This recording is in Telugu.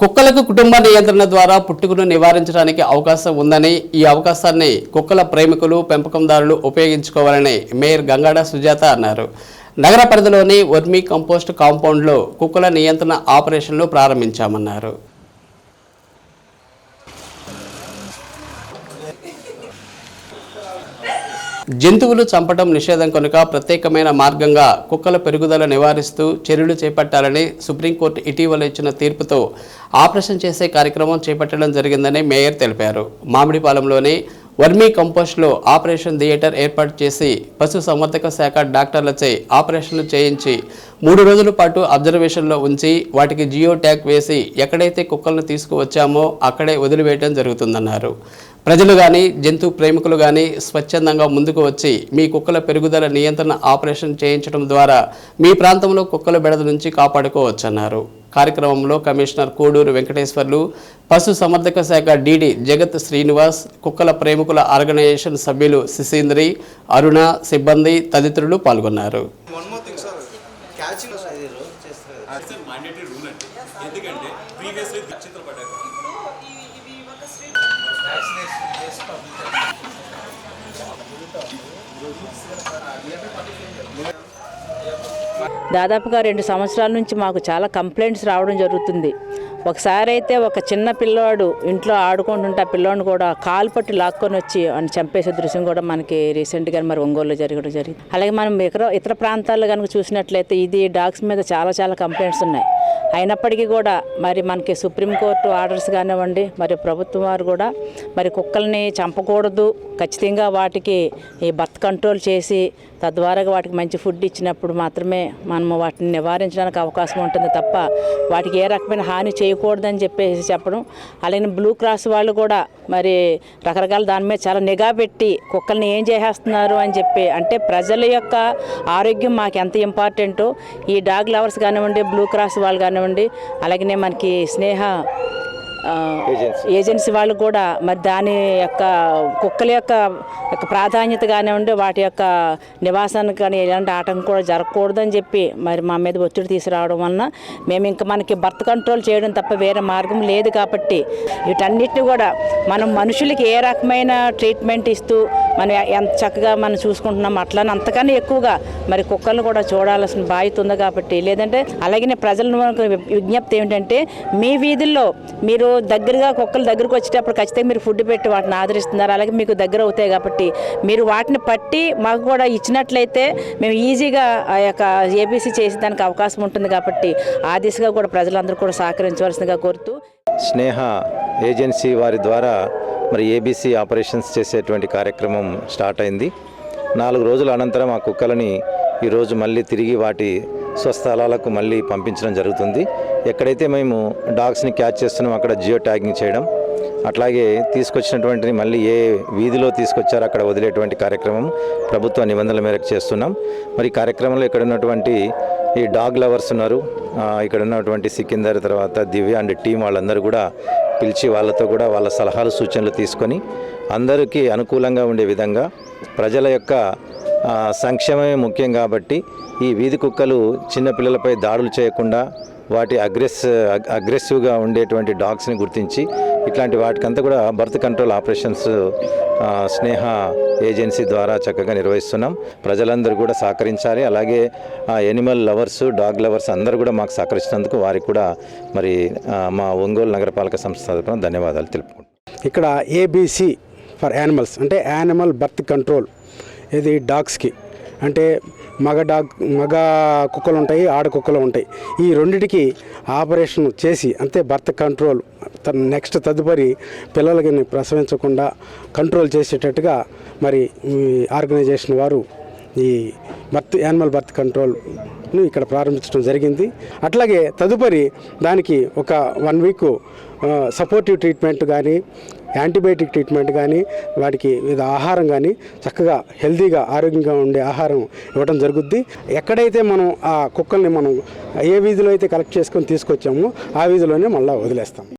కుక్కలకు కుటుంబ నియంత్రణ ద్వారా పుట్టుకను నివారించడానికి అవకాశం ఉందని ఈ అవకాశాన్ని కుక్కల ప్రేమికులు పెంపకందారులు ఉపయోగించుకోవాలని మేయర్ గంగాడ సుజాత అన్నారు. నగర పరిధిలోని వర్మీ కంపోస్ట్ కాంపౌండ్లో కుక్కల నియంత్రణ ఆపరేషన్లు ప్రారంభించామన్నారు. జంతువులు చంపడం నిషేధం కనుక ప్రత్యేకమైన మార్గంగా కుక్కల పెరుగుదల నివారిస్తూ చర్యలు చేపట్టాలని సుప్రీంకోర్టు ఇటీవల ఇచ్చిన తీర్పుతో ఆపరేషన్ చేసే కార్యక్రమం చేపట్టడం జరిగిందని మేయర్ తెలిపారు. మామిడిపాలెంలోని వర్మీ కంపోస్ట్లో ఆపరేషన్ థియేటర్ ఏర్పాటు చేసి పశు సంవర్ధక శాఖ డాక్టర్లచే ఆపరేషన్లు చేయించి మూడు రోజుల పాటు అబ్జర్వేషన్లో ఉంచి వాటికి జియో ట్యాగ్ వేసి ఎక్కడైతే కుక్కలను తీసుకువచ్చామో అక్కడే వదిలివేయడం జరుగుతుందన్నారు. ప్రజలు కానీ జంతు ప్రేమికులు కానీ స్వచ్ఛందంగా ముందుకు వచ్చి మీ కుక్కల పెరుగుదల నియంత్రణ ఆపరేషన్ చేయించడం ద్వారా మీ ప్రాంతంలో కుక్కల బెడద నుంచి కాపాడుకోవచ్చన్నారు. కార్యక్రమంలో కమిషనర్ కోడూరు వెంకటేశ్వర్లు పశు సంవర్ధక శాఖ డీడీ జగత్ శ్రీనివాస్ కుక్కల ప్రేమికుల ఆర్గనైజేషన్ సభ్యులు శిశీంద్రి అరుణ సిబ్బంది తదితరులు పాల్గొన్నారు. వన్ దాదాపుగా రెండు సంవత్సరాల నుంచి మాకు చాలా కంప్లైంట్స్ రావడం జరుగుతుంది. ఒకసారి అయితే ఒక చిన్న పిల్లవాడు ఇంట్లో ఆడుకుంటుంటే ఆ పిల్లోడిని కూడా కాలు పట్టి లాక్కొని వచ్చి అని చంపేసే దృశ్యం కూడా మనకి రీసెంట్గా మరి ఒంగోలులో జరగడం జరిగింది. అలాగే మనం ఇతర ఇతర ప్రాంతాల్లో కనుక చూసినట్లయితే ఇది డాగ్స్ మీద చాలా చాలా కంప్లైంట్స్ ఉన్నాయి. అయినప్పటికీ కూడా మరి మనకి సుప్రీంకోర్టు ఆర్డర్స్ కానివ్వండి మరి ప్రభుత్వం వారు కూడా మరి కుక్కల్ని చంపకూడదు. ఖచ్చితంగా వాటికి ఈ బర్త్ కంట్రోల్ చేసి తద్వారా వాటికి మంచి ఫుడ్ ఇచ్చినప్పుడు మాత్రమే మనము వాటిని నివారించడానికి అవకాశం ఉంటుంది తప్ప వాటికి ఏ రకమైన హాని చేయకూడదని చెప్పేసి చెప్పడం. అలాగే బ్లూ క్రాస్ వాళ్ళు కూడా మరి రకరకాల దాని మీద చాలా నిఘా పెట్టి కుక్కల్ని ఏం చేసేస్తున్నారు అని చెప్పి అంటే ప్రజల యొక్క ఆరోగ్యం మాకు ఎంత ఇంపార్టెంటో ఈ డాగ్ లవర్స్ కానివ్వండి బ్లూ క్రాస్ వాళ్ళు కానివ్వండి అలాగనే మనకి స్నేహ ఏజెన్సీ వాళ్ళు కూడా మరి దాని యొక్క కుక్కల యొక్క యొక్క ప్రాధాన్యత కానివ్వండి వాటి యొక్క నివాసానికి కానీ ఎలాంటి ఆటంకం కూడా జరగకూడదని చెప్పి మరి మా మీద ఒత్తిడి తీసుకురావడం వలన మేము ఇంకా మనకి బర్త్ కంట్రోల్ చేయడం తప్ప వేరే మార్గం లేదు కాబట్టి వీటన్నిటిని కూడా మనం మనుషులకి ఏ రకమైన ట్రీట్మెంట్ ఇస్తూ మనం ఎంత చక్కగా మనం చూసుకుంటున్నాం అట్లానే అంతకన్నా ఎక్కువగా మరి కుక్కలను కూడా చూడాల్సిన బాధ్యత ఉంది కాబట్టి లేదంటే అలాగే ప్రజలను విజ్ఞప్తి ఏమిటంటే మీ వీధుల్లో మీరు దగ్గరగా కుక్కల దగ్గరకు వచ్చేటప్పుడు ఖచ్చితంగా మీరు ఫుడ్ పెట్టి వాటిని ఆదరిస్తున్నారు అలాగే మీకు దగ్గర అవుతాయి కాబట్టి మీరు వాటిని పట్టి మాకు కూడా ఇచ్చినట్లయితే మేము ఈజీగా ఆ యొక్క ఏబీసీ చేసేదానికి అవకాశం ఉంటుంది కాబట్టి ఆ దిశగా కూడా ప్రజలందరూ కూడా సహకరించవలసిందిగా కోరుతూ స్నేహ ఏజెన్సీ వారి ద్వారా మరి ఏబీసీ ఆపరేషన్స్ చేసేటువంటి కార్యక్రమం స్టార్ట్ అయింది. నాలుగు రోజుల అనంతరం ఆ కుక్కలని ఈరోజు మళ్ళీ తిరిగి వాటి స్వస్థలాలకు మళ్ళీ పంపించడం జరుగుతుంది. ఎక్కడైతే మేము డాగ్స్ని క్యాచ్ చేస్తున్నాం అక్కడ జియో ట్యాగింగ్ చేయడం అట్లాగే తీసుకొచ్చినటువంటి మళ్ళీ ఏ వీధిలో తీసుకొచ్చారో అక్కడ వదిలేటువంటి కార్యక్రమం ప్రభుత్వ నిబంధనల మేరకు చేస్తున్నాం. మరి కార్యక్రమంలో ఇక్కడ ఉన్నటువంటి ఈ డాగ్ లవర్స్ ఉన్నారు. ఇక్కడ ఉన్నటువంటి సికిందర్ తర్వాత దివ్య అండ్ టీం వాళ్ళందరూ కూడా పిలిచి వాళ్ళతో కూడా వాళ్ళ సలహాలు సూచనలు తీసుకొని అందరికీ అనుకూలంగా ఉండే విధంగా ప్రజల యొక్క సంక్షేమమే ముఖ్యం కాబట్టి ఈ వీధి కుక్కలు చిన్నపిల్లలపై దాడులు చేయకుండా వాటి అగ్రెస్ అగ్రెసివ్గా ఉండేటువంటి డాగ్స్ని గుర్తించి ఇట్లాంటి వాటికంతా కూడా birth control operations Sneha agency ద్వారా చక్కగా నిర్వహిస్తున్నాం. ప్రజలందరూ కూడా సహకరించాలి. అలాగే ఎనిమల్ లవర్స్ డాగ్ లవర్స్ అందరూ కూడా మాకు సహకరించినందుకు వారికి కూడా మరి మా ఒంగోలు నగరపాలక సంస్థ ధన్యవాదాలు తెలుపుకుంటున్నాం. ఇక్కడ ఏబీసీ ఫర్ యానిమల్స్ అంటే యానిమల్ బర్త్ కంట్రోల్ ఇది డాగ్స్కి అంటే మగ డాగ్ మగ కుక్కలు ఉంటాయి ఆడ కుక్కలు ఉంటాయి ఈ రెండిటికి ఆపరేషన్ చేసి అంతే బర్త్ కంట్రోల్ నెక్స్ట్ తదుపరి పిల్లలకి ప్రసవించకుండా కంట్రోల్ చేసేటట్టుగా మరి ఈ ఆర్గనైజేషన్ వారు ఈ బర్త్ యానిమల్ బర్త్ కంట్రోల్ను ఇక్కడ ప్రారంభించడం జరిగింది. అట్లాగే తదుపరి దానికి ఒక వన్ వీక్ సపోర్టివ్ ట్రీట్మెంట్ కానీ యాంటీబయాటిక్ ట్రీట్మెంట్ కానీ వాటికి వివిధ ఆహారం కానీ చక్కగా హెల్తీగా ఆరోగ్యంగా ఉండే ఆహారం ఇవ్వడం జరుగుద్ది. ఎక్కడైతే మనం ఆ కుక్కల్ని మనం ఏ వీధిలో అయితే కలెక్ట్ చేసుకొని తీసుకొచ్చామో ఆ వీధిలోనే మళ్ళీ వదిలేస్తాం.